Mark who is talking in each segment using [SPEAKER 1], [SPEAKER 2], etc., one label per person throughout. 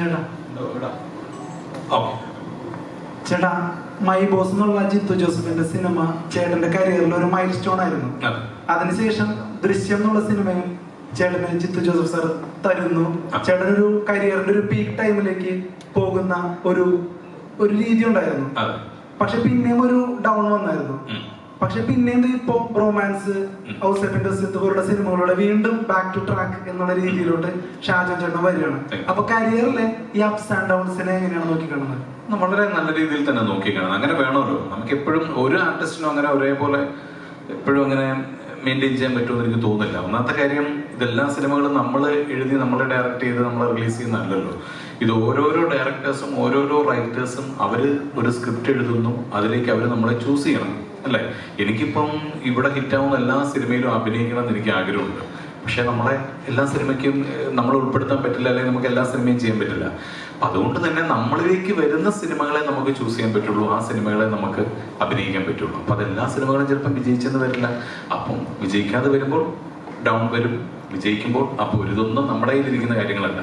[SPEAKER 1] ചേട്ടാ.
[SPEAKER 2] ഓക്കെ
[SPEAKER 1] ചേട്ടാ my boss എന്നുള്ള ജിത്തു ജോസഫിന്റെ സിനിമ ചേട്ടന്റെ കരിയറിൽ ഒരു മൈൽ സ്റ്റോൺ ആയിരുന്നു.
[SPEAKER 2] അതെ.
[SPEAKER 1] അതിനുശേഷം ദൃശ്യം എന്നുള്ള സിനിമയും ചേട്ടന് ജിത്തു ജോസഫ് സാർ തരുന്നു. ചേട്ടൻ ഒരു കരിയറിന്റെ ഒരു പീക്ക് ടൈമിലേക്ക് പോകുന്ന ഒരു ഒരു രീതി ഉണ്ടായിരുന്നു. പക്ഷെ പിന്നെയും ഒരു ഡൗൺ വന്നായിരുന്നു. പക്ഷെ പിന്നെയും ഇപ്പോ റൊമാൻസ്. ഔസേപ്പിന്റെ പോലുള്ള സിനിമകളുടെ വീണ്ടും ബാക്ക് ടു ട്രാക്ക് എന്നുള്ള രീതിയിലോട്ട് ഷാജൻ ചേട്ടൻ വരികയാണ്. അപ്പൊ കരിയറിലെ ഈ അപ്സ് ആൻഡ് ഡൗൺസിനെ എങ്ങനെയാണ് നോക്കിക്കാണുന്നത്?
[SPEAKER 2] ന- വളരെ നല്ല രീതിയിൽ തന്നെ നോക്കിക്കാണും അങ്ങനെ വേണമല്ലോ. നമുക്ക് എപ്പോഴും ഒരു ആർട്ടിസ്റ്റിനും അങ്ങനെ ഒരേപോലെ എപ്പോഴും അങ്ങനെ മെയിന്റെയിൻ ചെയ്യാൻ പറ്റുമെന്ന് എനിക്ക് തോന്നുന്നില്ല. ഒന്നാമത്തെ കാര്യം ഇതെല്ലാ സിനിമകളും നമ്മൾ എഴുതി നമ്മൾ ഡയറക്റ്റ് ചെയ്ത് നമ്മൾ റിലീസ് ചെയ്യുന്നതല്ലല്ലോ. ഇത് ഓരോരോ ഡയറക്ടേഴ്സും ഓരോരോ റൈറ്റേഴ്സും അവർ ഒരു സ്ക്രിപ്റ്റ് എഴുതുന്നു. അതിലേക്ക് അവർ നമ്മളെ ചൂസ് ചെയ്യണം. അല്ലേ? എനിക്കിപ്പം ഇവിടെ ഹിറ്റാവുന്ന എല്ലാ സിനിമയിലും അഭിനയിക്കണം എന്ന് എനിക്ക് ആഗ്രഹമുണ്ട്. പക്ഷെ നമ്മളെ എല്ലാ സിനിമയ്ക്കും നമ്മൾ ഉൾപ്പെടുത്താൻ പറ്റില്ല അല്ലെങ്കിൽ നമുക്ക് എല്ലാ സിനിമയും ചെയ്യാൻ പറ്റില്ല. അപ്പൊ അതുകൊണ്ട് തന്നെ നമ്മളിലേക്ക് വരുന്ന സിനിമകളെ നമുക്ക് ചൂസ് ചെയ്യാൻ പറ്റുള്ളൂ ആ സിനിമകളെ നമുക്ക് അഭിനയിക്കാൻ പറ്റുള്ളൂ. അപ്പൊ അതെല്ലാ സിനിമകളും ചിലപ്പം വിജയിച്ചെന്ന് വരില്ല. അപ്പം വിജയിക്കാതെ വരുമ്പോൾ ഡൗൺ വരും. വിജയിക്കുമ്പോൾ അപ്പോൾ ഇതൊന്നും നമ്മുടെ കയ്യിലിരിക്കുന്ന കാര്യങ്ങളല്ല.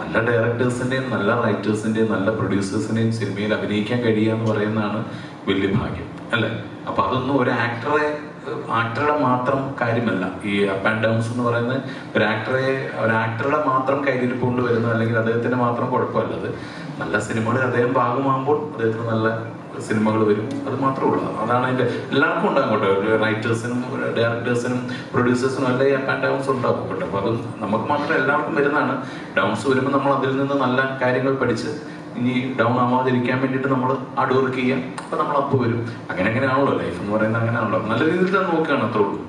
[SPEAKER 2] നല്ല ഡയറക്ടേഴ്സിന്റെയും നല്ല റൈറ്റേഴ്സിന്റെയും നല്ല പ്രൊഡ്യൂസേഴ്സിന്റെയും സിനിമയിൽ അഭിനയിക്കാൻ കഴിയുക എന്ന് പറയുന്നതാണ് വലിയ ഭാഗ്യം. അല്ലേ? അപ്പൊ അതൊന്നും ഒരു ആക്ടറെ ആക്ടറുടെ മാത്രം കാര്യമല്ല. ഈ അപ്പ് ആൻഡ് ഡൗൺസ് എന്ന് പറയുന്നത് ഒരു ആക്ടറെ ഒരു ആക്ടറുടെ മാത്രം കയ്യിലിരിപ്പുകൊണ്ട് വരുന്ന അല്ലെങ്കിൽ അദ്ദേഹത്തിന് മാത്രം കുഴപ്പമല്ല. അത് നല്ല സിനിമകളിൽ അദ്ദേഹം ഭാഗമാകുമ്പോൾ അദ്ദേഹത്തിന് നല്ല സിനിമകൾ വരും. അത് മാത്രമേ ഉള്ളൂ. അതാണ് അതിന്റെ എല്ലാവർക്കും ഉണ്ടാകും കേട്ടോ. ഒരു റൈറ്റേഴ്സിനും ഡയറക്ടേഴ്സിനും പ്രൊഡ്യൂസേഴ്സിനും എല്ലാം ഈ അപ്പ് ആൻഡ് ഡൗൺസ് ഉണ്ടാകും കേട്ടോ. അപ്പൊ അത് നമുക്ക് മാത്രം എല്ലാവർക്കും വരുന്നതാണ്. ഡൗൺസ് വരുമ്പോൾ നമ്മൾ അതിൽ നിന്ന് നല്ല കാര്യങ്ങൾ പഠിച്ച് ഇനി ഡൗൺ ആവാതിരിക്കാൻ വേണ്ടിയിട്ട് നമ്മൾ ഹാർഡ് വർക്ക് ചെയ്യാം അപ്പൊ നമ്മൾ അപ്പ് വരും. അങ്ങനെ അങ്ങനെയാണല്ലോ ലൈഫ് എന്ന് പറയുന്നത് അങ്ങനെയാണല്ലോ. നല്ല രീതിയിൽ തന്നെ നോക്കുകയാണ് അത്രേ ഉള്ളൂ.